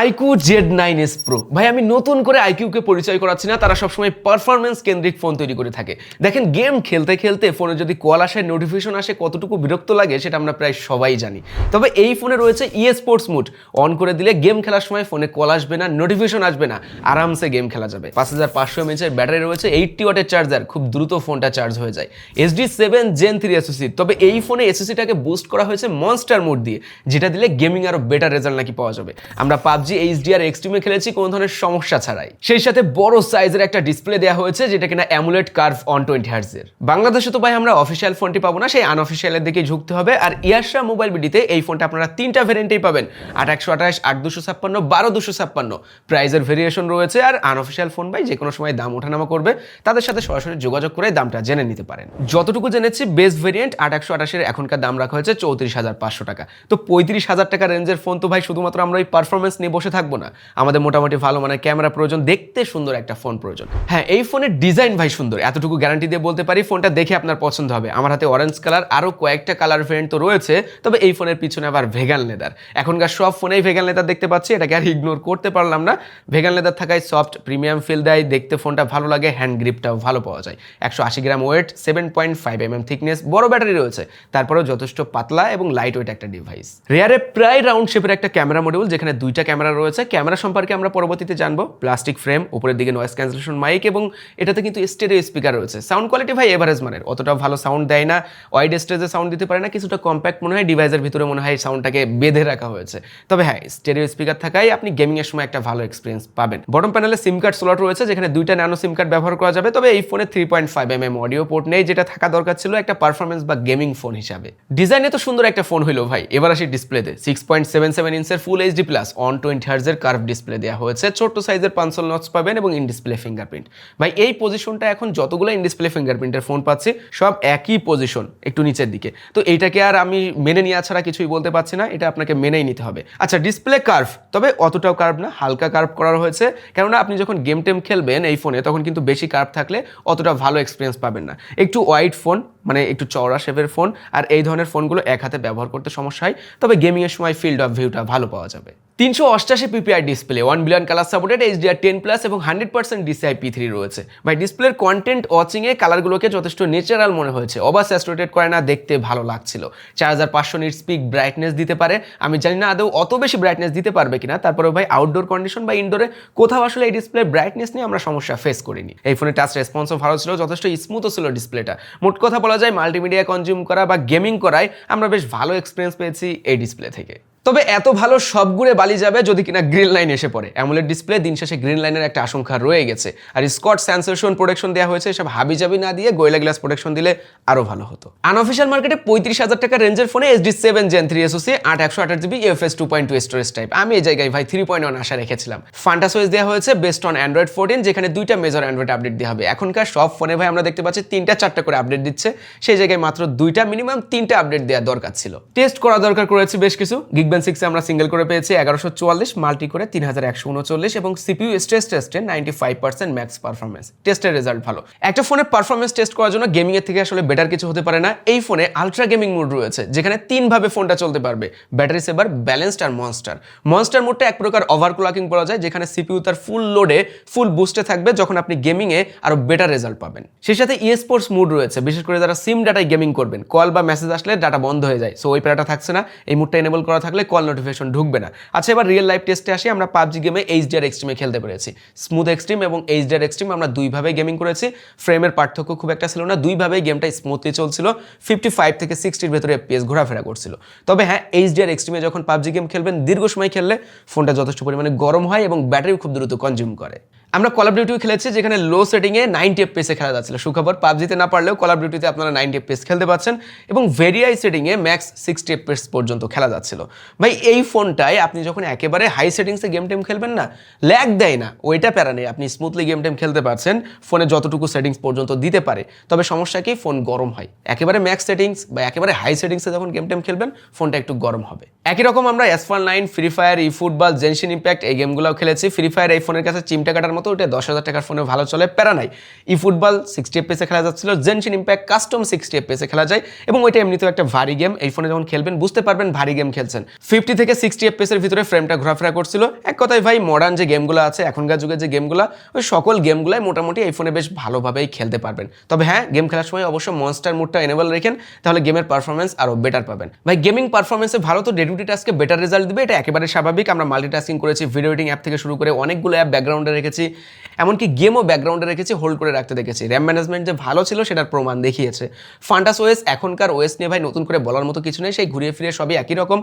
IQOO Z nine S pro ভাই, আমি নতুন করে আইকিউকে পরিচয় করাচ্ছি না, তারা সবসময় পারফরমেন্স কেন্দ্রিক ফোন তৈরি করে থাকে। দেখেন গেম খেলতে খেলতে ফোনে যদি কল আসে নোটিফিকেশন আসে, কতটুকু বিরক্ত লাগে সেটা আমরা প্রায় সবাই জানি। তবে এই ফোনে রয়েছে ই স্পোর্টস মুড অন করে দিলে গেম খেলার সময় ফোনে কল আসবে না নোটিফিকেশন আসবে না, আরামসে গেম খেলা যাবে। পাঁচ হাজার পাঁচশো এমএচের ব্যাটারি রয়েছে এইটটি ওয়াটের চার্জার খুব দ্রুত ফোনটা চার্জ হয়ে যায়। SD seven gen three SoC তবে এই ফোনে এসওসিটাকে বুস্ট করা হয়েছে মনস্টার মুড দিয়ে, যেটা দিলে গেমিং আরও বেটার রেজাল্ট নাকি পাওয়া যাবে। আমরা পাবজি এইচডিআর, এক্সট্রিমে খেলেছি, কোনো ধরনের সমস্যা ছাড়াই। সেই সাথে বড় সাইজের একটা ডিসপ্লে দেওয়া হয়েছে, যেটা কিনা অ্যামুলেট কার্ভ অন টোয়েন্টি হার্জের বাংলাদেশে তো ভাই আমরা অফিসিয়াল ফোনটি পাবো না, সেই আনঅফিসিয়ালের দিকে ঝুঁকতে হবে। আর ইয়ারশা মোবাইল বিডিতে এই ফোনটা আপনারা তিনটা ভ্যারিয়েন্টেই পাবেন। আট একশো আঠাশ, আট দুশো ছাপ্পান্ন, বারো দুশো ছাপ্পান্ন। প্রাইজের ভেরিয়েশন রয়েছে, আর আনঅফিসিয়াল ফোন ভাই যে কোনো সময় দাম ওঠানামা করবে, তাদের সাথে সরাসরি যোগাযোগ করে দামটা জেনে নিতে পারেন। যতটুকু জেনেছি বেস্ট ভেরিয়েন্ট আট একশো আঠাশের এখনকার দাম রাখা হয়েছে চৌত্রিশ হাজার পাঁচশো টাকা। তো পঁয়ত্রিশ হাজার টাকা রেঞ্জের ফোন তো ভাই শুধুমাত্র আমরা ওই পারফরমেন্স নিয়ে বসে থাকব না। আমাদের মোটামুটি ভালো মানের ক্যামেরা প্রয়োজন, দেখতে সুন্দর একটা ফোন প্রয়োজন। হ্যাঁ এই ফোনের ডিজাইন ভাই সুন্দর, এতটুকু গ্যারান্টি দিয়ে বলতে পারি ফোনটা দেখে আপনার পছন্দ হবে। আমার হাতে অরেঞ্জ কালার আরও কয়েকটা কালার ভেরিয়েন্ট তো রয়েছে, তবে এই ফোনের পিছনে আবার ভেগান লেদার এখনকার সব ফোনেই ভেগান লেদার দেখতে পাচ্ছি, এটাকে আর ইগনোর করতে পারলাম না। ভেগান লেদার থাকায় সফট প্রিমিয়াম ফিল দেয়, দেখতে ফোনটা ভালো লাগে হ্যান্ড গ্রিপটাও ভালো পাওয়া যায়। একশো আশি গ্রাম weight seven point five M M thickness বড় ব্যাটারি রয়েছে। তারপরেও যথেষ্ট পাতলা এবং লাইট ওয়েট একটা ডিভাইস রেয়ারে প্রায় রাউন্ড শেপের একটা ক্যামেরা মডিউল যেখানে দুইটা ক্যামেরা রয়েছে। ক্যামেরা সম্পর্কে আমরা পরবর্তীতে জানব। প্লাস্টিক ফ্রেম, উপরের দিকে নয়েস ক্যান্সেলেশন মাইক এবং এটাতে কিন্তু স্টেরিও স্পিকার রয়েছে। সাউন্ড কোয়ালিটি ভাই এভারেজ মানের। অতটা ভালো সাউন্ড দেয় না। ওয়াইড স্টেজে সাউন্ড দিতে পারে না। কিছুটা কম্প্যাক্ট মনে হয়। ডিভাইসের ভিতরে মনে হয় সাউন্ডটাকে বেঁধে রাখা হয়েছে। তবে হ্যাঁ স্টেরিও স্পিকার থাকায় আপনি গেমিং এর সময় একটা ভালো এক্সপিরিয়েন্স পাবেন। বটম প্যানেলে সিম কার্ড স্লট রয়েছে, যেখানে দুইটা ন্যানো সিম কার্ড ব্যবহার করা যাবে। তবে এই ফোনে three point five M M audio port নেই। যেটা থাকা দরকার ছিল একটা পারফরমেন্স বা গেমিং ফোন হিসাবে। ডিজাইনে তো সুন্দর একটা ফোন হলো ভাই। এবার আসি ডিসপ্লেতে six point seven seven ইঞ্চের full HD plus on twenty হার্জের curve display দেওয়া হয়েছে। ছোট্ট সাইজের পাঁচশো নটস পাবেন এবং ইন ডিসপ্লে ফিঙ্গারপ্রিন্ট ভাই, এই পজিশনটা এখন যতগুলো ইন ডিসপ্লে ফিঙ্গারপ্রিন্টের ফোন পাচ্ছি, সব একই পজিশন একটু নিচের দিকে। তো এইটাকে আর আমি মেনে নেওয়া ছাড়া কিছুই বলতে পারছি না, এটা আপনাকে মেনেই নিতে হবে। আচ্ছা ডিসপ্লে কার্ভ তবে অতটাও কার্ভ না, হালকা কার্ভ করা হয়েছে। কেননা আপনি যখন গেম টেম খেলবেন এই ফোনে তখন কিন্তু বেশি কার্ভ থাকলে অতটা ভালো এক্সপিরিয়েন্স পাবেন না। একটু ওয়াইড ফোন মানে একটু চওড়া শেপের ফোন আর এই ধরনের ফোনগুলো এক হাতে ব্যবহার করতে সমস্যা হয়। তবে গেমিংয়ের সময় ফিল্ড অফ ভিউটা ভালো পাওয়া যাবে। তিনশো অষ্টাশি PPI display one billion colour supported HDR ten plus এবং hundred percent DCI P three রয়েছে। ভাই ডিসপ্লের কন্টেন্ট ওয়াচিংয়ে কালারগুলোকে যথেষ্ট ন্যাচারাল মনে হয়েছে। ওভার স্যাচুরেটেড করে না, দেখতে ভালো লাগছিল। চার হাজার পাঁচশো নিট স্পিক ব্রাইটনেস দিতে পারে। আমি জানি না আদৌ অত বেশি ব্রাইটনেস দিতে পারবে কিনা তারপরে ভাই আউটডোর কন্ডিশন বা ইনডোরে কোথাও আসলে এই ডিসপ্লে ব্রাইটনেস নিয়ে আমরা সমস্যা ফেস করিনি। এই ফোনে টাচ রেসপন্সও ভালো ছিল, যথেষ্ট স্মুথও ছিল ডিসপ্লেটা মোট কথা বলা যায় মাল্টিমিডিয়া কনজিউম করা বা গেমিং করায় আমরা বেশ ভালো এক্সপিরিয়েন্স পেয়েছি এই ডিসপ্লে থেকে। তবে এত ভালো সব গুড়ে বালি যাবে যদি কিনা গ্রিন লাইন এসে পড়ে। অ্যামুলেট ডিসপ্লে দিন শেষে গ্রিন লাইনের একটা আশঙ্কা রয়ে গেছে। আর স্কট স্যান্সেশন প্রোটেকশন দেওয়া হয়েছে সব হাবিজাবি না দিয়ে গোয়েলা গ্লাস প্রোটেকশন দিলে আরও ভালো হতো। আনঅফিসিয়াল মার্কেটে পঁয়ত্রিশ হাজার টাকা রেঞ্জের ফোনে SD seven gen three SoC আট একশো আঠাশ GB FS two point two storage type আমি এই জায়গায় ভাই থ্রি পয়েন্ট ওয়ান আশা রেখেছিলাম। ফান্টা সোয়েজ দেওয়া হয়েছে বেস্ট অন অ্যান্ড্রয়েড ফোরটিন যেখানে দুইটা মেজর অ্যান্ড্রয়েড আপডেট দেওয়া হবে। এখনকার সব ফোনে ভাই আমরা দেখতে পাচ্ছি তিনটা চারটা করে আপডেট দিচ্ছে। সেই জায়গায় মাত্র দুইটা মিনিমাম তিনটা আপডেট দেওয়া দরকার ছিল। টেস্ট করা দরকার করেছে বেশ কিছু। গিগবেন সিক্সে আমরা সিঙ্গেল করে পেয়েছি, এগারোশো চুয়াল্লিশ, মাল্টি করে তিন হাজার একশো উনচল্লিশ এবং সিপিইউ স্ট্রেস টেস্টে ninety five percent max performance টেস্টের রেজাল্ট ভালো। একটা ফোনের পারফরমেন্স টেস্ট করার জন্য গেমিংয়ের থেকে আসলে বেটার কিছু হতে পারে না। এই ফোনে আলট্রা গেমিং মোড রয়েছে, যেখানে তিনভাবে ফোনটা চলতে পারবে। ব্যাটারি সেভার ব্যালেন্সড আর মনস্টার মনস্টার মোডটা এক প্রকার ওভার ক্লকিং বলা যায়, যেখানে সিপিউ তার ফুল লোডে ফুল বুস্টে থাকবে যখন আপনি গেমিংয়ে আরও বেটার রেজাল্ট পাবেন। সেই সাথে ই স্পোর্টস মুড রয়েছে, বিশেষ করে যারা সিম ডাটায় গেমিং করবেন। কল বা মেসেজ আসলে ডাটা বন্ধ হয়ে যায় সো ওই প্যারাটা থাকছে না। এই মুডটা এনেবল করা থাকলে কল নোটিফিকেশন ঢুকবে না। আচ্ছা এবার রিয়েল লাইফ টেস্টে আসি, আমরা পাবজি গেমে এইচডিআর এক্সট্রিমে খেলতে পেরেছি। স্মুথ এক্সট্রিম এবং এইচডিআর এক্সট্রিম আমরা দুইভাবে গেমিং করেছি। ফ্রেমের পার্থক্য খুব একটা ছিল না, দুইভাবেই গেমটা স্মুথলি চলছিল। ফিফটি ফাইভ থেকে সিক্সটির ভেতরে এফপিএস ঘোরাফেরা করছিল। তবে হ্যাঁ এইচডিআর এক্সট্রিমে যখন পাবজি গেম খেলবেন, দীর্ঘ সময় খেললে ফোনটা যথেষ্ট পরিমাণে গরম হয় এবং ব্যাটারিও খুব দ্রুত কনজিউম করে। আমরা কল অফ ডিউটিও খেলেছি, যেখানে লো সেটিংয়ে নাইনটি এফ এফপিএসে খেলা যাচ্ছিল। সুখবর পাবজিতে না পারলেও কল অফ ডিউটিতে আপনারা নাইনটি এফপিএস খেলতে পাচ্ছেন এবং ভেরিয়াই সেটিংয়ে ম্যাক্স সিক্সটি এফ এফপিএস পর্যন্ত খেলা যাচ্ছিল। ভাই, এই ফোনটায় আপনি যখন একেবারে হাই সেটিংসে গেম টেম খেলবেন না ল্যাগ দেয় না, ওইটা প্যারা নেই। আপনি স্মুথলি গেম টেম খেলতে পারছেন, ফোনে যতটুকু সেটিংস পর্যন্ত দিতে পারে। তবে সমস্যা কি, ফোন গরম হয়। একেবারে ম্যাক্স সেটিংস বা একেবারে হাই সেটিংসে যখন গেম টেম খেলবেন, ফোনটা একটু গরম হবে। একই রকম আমরা Asphalt nine Free Fire eFootball Genshin Impact এই গেমগুলোও খেলেছি। ফ্রি ফায়ার এই ফোনের কাছে চিমটা কাটার মতো মতো ওটা দশ হাজার টাকার ফোনে ভালো চলে, প্যারা নাই। ই ফুটবল সিক্সটি এফপিএসে খেলা যাচ্ছিল জেনশিন ইম্প্যাক্ট কাস্টম সিক্সটি এফপিএসে খেলা যায়, এবং ওইটা এমনিতেও একটা ভারী গেম এই ফোনে যখন খেলবেন, বুঝতে পারবেন ভারী গেম খেলছেন। ফিফটি থেকে সিক্সটি এফপিএসের ভিতরে ফ্রেমটা ঘোরাফেরা করছিল। এক কথায় ভাই মডার্ন যে গেমগুলো আছে, এখনকার যুগে যে গেমগুলো ওই সকল গেমগুলাই মোটামুটি এই ফোনে বেশ ভালোভাবেই খেলতে পারবেন। তবে হ্যাঁ গেম খেলার সময় অবশ্যই মনস্টার মুডটা এনেবল রেখেন, তাহলে গেমের পারফরমেন্স আরও বেটার পাবেন। ভাই গেমিং পারফরমেন্সে ভালো তো ডেডিউটি টাস্কে বেটার রেজাল্ট দিবে, এটা একেবারে স্বাভাবিক। আমরা মাল্টিটাস্কিং করেছি ভিডিও এডিটিং অ্যাপ থেকে শুরু করে অনেকগুলো অ্যাপ ব্যাকগ্রাউন্ডে রেখেছি, এমনকি গেমও ব্যাকগ্রাউন্ডে রেখেছি হোল্ড করে রাখতে দেখেছি। র্যাম ম্যানেজমেন্ট যে ভালো ছিল, সেটার প্রমাণ দেখিয়েছে। ফান্টাস ওয়েস এখনকার ওয়েস নিয়ে ভাই নতুন করে বলার মতো কিছু নেই, সেই ঘুরিয়ে ফিরে সবই একই রকম।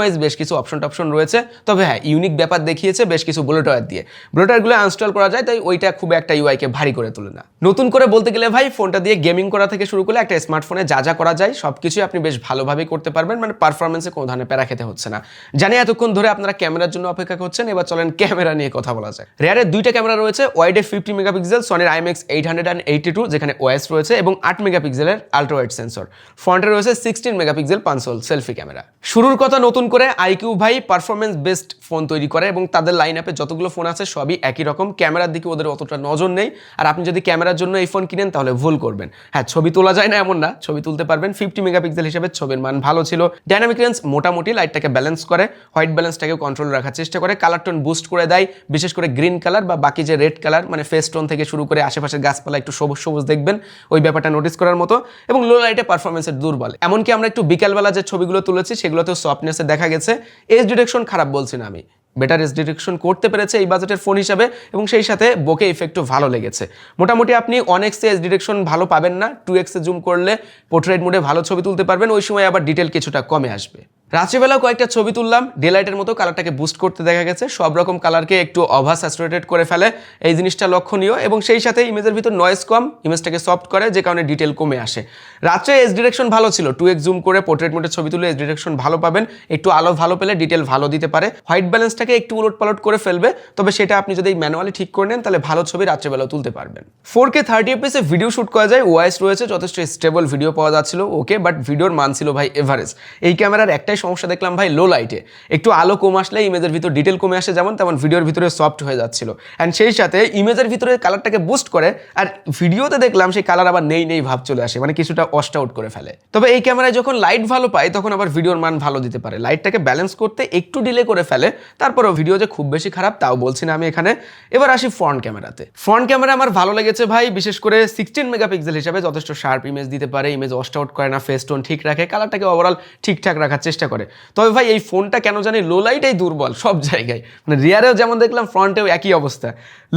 কাস্টমাইজ বেশ কিছু অপশন টপশন রয়েছে। তবে হ্যাঁ ইউনিক ব্যাপার দেখিয়েছে বেশ কিছু ব্লোটার দিয়ে। ব্লোটারগুলো আনস্টল করা যায়, তাই ওইটা খুব একটা ইউআইকে ভারী করে তোলে না। নতুন করে বলতে গেলে ভাই ফোনটা দিয়ে গেমিং করা থেকে শুরু করলে একটা স্মার্টফোনে যা যা করা যায় সব কিছুই আপনি বেশ ভালোভাবেই করতে পারবেন। মানে পারফরমেন্সে কোনো ধরনের প্যারা খেতে হচ্ছে না। জানি এতক্ষণ ধরে আপনারা ক্যামেরার জন্য অপেক্ষা করছেন, এবার চলেন ক্যামেরা নিয়ে কথা বলা যায় রেয়ারের দুইটা ক্যামেরা রয়েছে ওয়াইডে fifty megapixel সনির IMX eight hundred and eighty two যেখানে ওএস রয়েছে, এবং আট মেগাপিক্সেলের আল্ট্রা ওয়াইড সেন্সর ফ্রন্টে রয়েছে সিক্সটিন মেগাপিক্সেল পাঁচশোল সেলফি ক্যামেরা শুরুর কথা নতুন করে আইকিউ ভাই পারফরমেন্স বেস্ট ফোন তৈরি করে এবং তাদের লাইন আপে যতগুলো ফোন আছে সবই একই রকম। ক্যামেরার দিকে ওদের অতটা নজর নেই। আর আপনি যদি ক্যামেরার জন্য এই ফোন কিনেন তাহলে ভুল করবেন। হ্যাঁ ছবি তোলা যায় না এমন না, ছবি তুলতে পারবেন। ফিফটি মেগাপিক্সেল হিসেবে ছবির মান ভালো ছিল। ডাইনামিক রেঞ্জ মোটামুটি লাইটটাকে ব্যালেন্স করে হোয়াইট ব্যালেন্সটাকে কন্ট্রোল রাখার চেষ্টা করে। কালার টোন বুস্ট করে দেয়, বিশেষ করে গ্রিন কালার বা বাকি যে রেড কালার মানে ফেস টোন থেকে শুরু করে আশেপাশের গাছপালা একটু সবুজ সবুজ দেখবেন, ওই ব্যাপারটা নোটিস করার মতো। এবং লো লাইটে পারফরমেন্সের দুর্বল। এমনকি আমরা একটু বিকালবেলা যে ছবিগুলো তুলেছি, সেগুলোতেও সফটনেসে দেখা গেছে। এজ ডিটেকশন খারাপ বলছি না আমি। বেটার এস ডিটেকশন করতে পেরেছে এই বাজেটের ফোন হিসাবে এবং সেই সাথে বোকে ইফেক্টও ভালো লেগেছে। মোটামুটি আপনি অনেক্সে এস ডিটেকশন ভালো পাবেন না টু এক্সে জুম করলে পোর্ট্রেট মোডে ভালো ছবি তুলতে পারবেন, ওই সময় আবার ডিটেল কিছুটা কমে আসবে। রাত্রিবেলাও কয়েকটা ছবি তুললাম ডেলাইটের মতো কালারটাকে বুস্ট করতে দেখা গেছে, সব রকম কালারকে একটু অভা স্যাচুরেটেড করে ফেলে, এই জিনিসটা লক্ষণীয় এবং সেই সাথে ইমেজের ভিতর নয়েজ কম, ইমেজটাকে সফট করে, যে কারণে ডিটেল কমে আসে। রাত্রে এস ডিরেকশন ভালো ছিল টু এক্স জুম করে পোর্ট্রেট মোডে ছবি তুলে এস ডিরেকশন ভালো পাবেন, একটু আলো ভালো পেলে ডিটেল ভালো দিতে পারে। হোয়াইট ব্যালেন্সটাকে একটু উলট পালট করে ফেলবে, তবে সেটা আপনি যদি ম্যানুয়ালি ঠিক করে নেন, তাহলে ভালো ছবি রাত্রেবেলাও তুলতে পারবেন। ফোর কে থার্টি এফএসে ভিডিও শুট করা যায় ওয়াইস রয়েছে, যথেষ্ট স্টেবল ভিডিও পাওয়া যাচ্ছিল ওকে বাট ভিডিওর মান ছিল ভাই এভারেজ এই ক্যামেরার একটাই সমস্যা দেখলাম ভাই লো লাইটে একটু আলো কম আসলে ইমেজের ভিতর ডিটেল কমে আসে, যেমন তেমন ভিডিওর ভিতরে সফট হয়ে যাচ্ছিল। অ্যান্ড সেই সাথে ইমেজের ভিতরে কালারটাকে বুস্ট করে, আর ভিডিওতে দেখলাম সেই কালার আবার নেই নেই ভাব চলে আসে মানে কিছুটা অস্ট আউট করে ফেলে। তবে এই ক্যামেরায় যখন লাইট ভালো পায়, তখন আবার ভিডিওর মান ভালো দিতে পারে। লাইটটাকে ব্যালেন্স করতে একটু ডিলে করে ফেলে, তারপরেও ভিডিও যে খুব বেশি খারাপ, তাও বলছি না আমি এখানে। এবার আসি ফ্রন্ট ক্যামেরাতে ফ্রন্ট ক্যামেরা আমার ভালো লেগেছে ভাই, বিশেষ করে সিক্সটিন মেগাপিক্সেল হিসাবে যথেষ্ট শার্প ইমেজ দিতে পারে ইমেজ অস্ট আউট করে না ফেস টোন ঠিক রাখে কালারটাকে ওভারঅল ঠিকঠাক রাখার চেষ্টা করে। তবে ভাই, এই ফোনটা কেন জানি লো লাইটেই দুর্বল সব জায়গায়। মানে রিয়ারেও যেমন দেখলাম ফ্রন্টেও একই অবস্থা।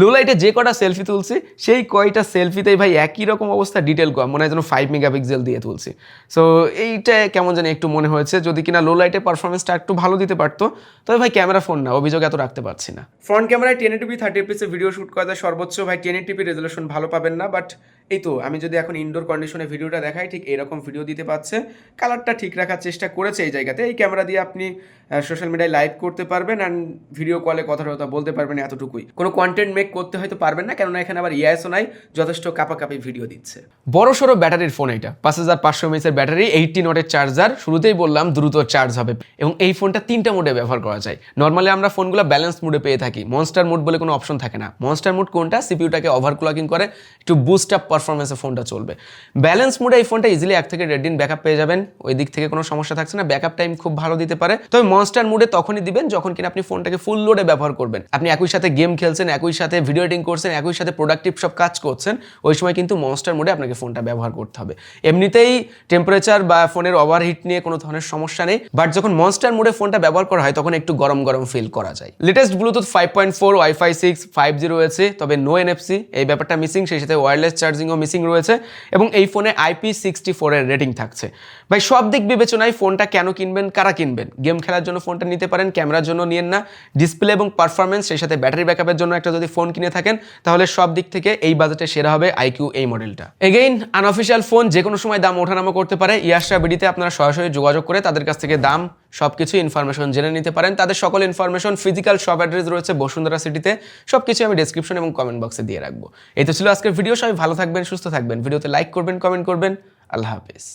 লো লাইটে যে কটা সেলফি তুলছি, সেই কয়টা সেলফিতেই ভাই একই রকম অবস্থা ডিটেল কম মনে হয় যেন ফাইভ মেগাপিক্সেল দিয়ে তুলছি। সো এইটা কেমন জানি একটু মনে হয়েছে, যদি কিনা লো লাইটে পারফরমেন্সটা একটু ভালো দিতে পারতো, তবে ভাই ক্যামেরা ফোন না, অভিযোগ এত রাখতে পারছি না। ফ্রন্ট ক্যামেরায় টেন টিপি থার্টি পিসে ভিডিও শুট করা যায় সর্বোচ্চ ভাই টেন টিপি রেজলিউশন ভালো পাবেন না বাট এই তো, আমি যদি এখন ইনডোর কন্ডিশনে ভিডিওটা দেখাই, ঠিক এরকম ভিডিও দিতে পারছে। কালারটা ঠিক রাখার চেষ্টা করেছে এই জায়গাতে। এই ক্যামেরা দিয়ে আপনি সোশ্যাল মিডিয়ায় লাইভ করতে পারবেন অ্যান্ড ভিডিও কলে কথা টথা বলতে পারবেন এতটুকুই। কোনো কন্টেন্ট মেক করতে হয়তো পারবেন না, কেননা এখানে আবার ইয়াসও নাই, যথেষ্ট কাপাকাপি ভিডিও দিচ্ছে। বড় সড়ো ব্যাটারির ফোন এটা। পাঁচ হাজার পাঁচশো এমএসের ব্যাটারি এইটটি নটের চার্জার শুরুতেই বললাম দ্রুত চার্জ হবে। এবং এই ফোনটা তিনটা মোডে ব্যবহার করা যায়। নর্মালি আমরা ফোনগুলো ব্যালেন্স মোডে পেয়ে থাকি। মনস্টার মোড বলে কোনো অপশন থাকে না। মনস্টার মোড কোনটা? সিপিউটাকে ওভার ক্লকিং করে, একটু বুস্ট আপ পারফরমেন্সে ফোনটা চলবে। ব্যালেন্স মোডে এই ফোনটা ইজিলি এক থেকে দেড় দিন ব্যাকআপ পেয়ে যাবেন। ওই দিক থেকে কোনো সমস্যা থাকছে না। ব্যাকআপ টাইম খুব ভালো দিতে পারে। তবে মনস্টার মোডে তখনই দিবেন যখন কিনা আপনি ফোনটাকে ফুল লোডে ব্যবহার করবেন। আপনি একই সাথে গেম খেলছেন, একই সাথে ভিডিও এডিটিং করছেন, একই সাথে প্রোডাক্টিভ সব কাজ করছেন, ওই সময় কিন্তু মনস্টার মোডে আপনাকে ফোনটা ব্যবহার করতে হবে। এমনিতেই টেম্পারেচার বা ফোনের ওভারহিট নিয়ে কোনো ধরনের সমস্যা নেই। বাট যখন মনস্টার মোডে ফোনটা ব্যবহার করা হয়, তখন একটু গরম গরম ফিল করা যায়। Latest bluetooth five point four wifi six five G রয়েছে তবে নো এনএফসি এই ব্যাপারটা মিসিং সেই সাথে ওয়্যারলেস চার্জিংও মিসিং রয়েছে এবং এই ফোনে আইপি সিক্সটি ফোরের রেটিং থাকছে। ভাই, সব দিক বিবেচনায় ফোনটা কেন কিনবেন, কারা কিনবেন? গেম খেলার জন্য ফোনটা নিতে পারেন, ক্যামেরার জন্য নিয়েন না। ডিসপ্লে এবং পারফরমেন্স সেই সাথে ব্যাটারি ব্যাকআপের জন্য একটা যদি ফোন কিনে থাকেন, তাহলে সব দিক থেকে এই বাজেটে সেরা হবে আইকিউ এই মডেলটা। এগেইন আনঅফিসিয়াল ফোন যে কোনো সময় দাম ওঠানামা করতে পারে। ইয়াসরা বিডিতে আপনারা সরাসরি যোগাযোগ করে তাদের কাছ থেকে দাম সব কিছু ইনফরমেশন জেনে নিতে পারেন। তাদের সকল ইনফরমেশন ফিজিক্যাল শপ অ্যাড্রেস রয়েছে বসুন্ধরা সিটিতে সব কিছু আমি ডিসক্রিপশন এবং কমেন্ট বক্সে দিয়ে রাখব। এই তো ছিল আজকের ভিডিও সবাই ভালো থাকবেন, সুস্থ থাকবেন। ভিডিওতে লাইক করবেন কমেন্ট করবেন। আল্লাহ হাফিজ।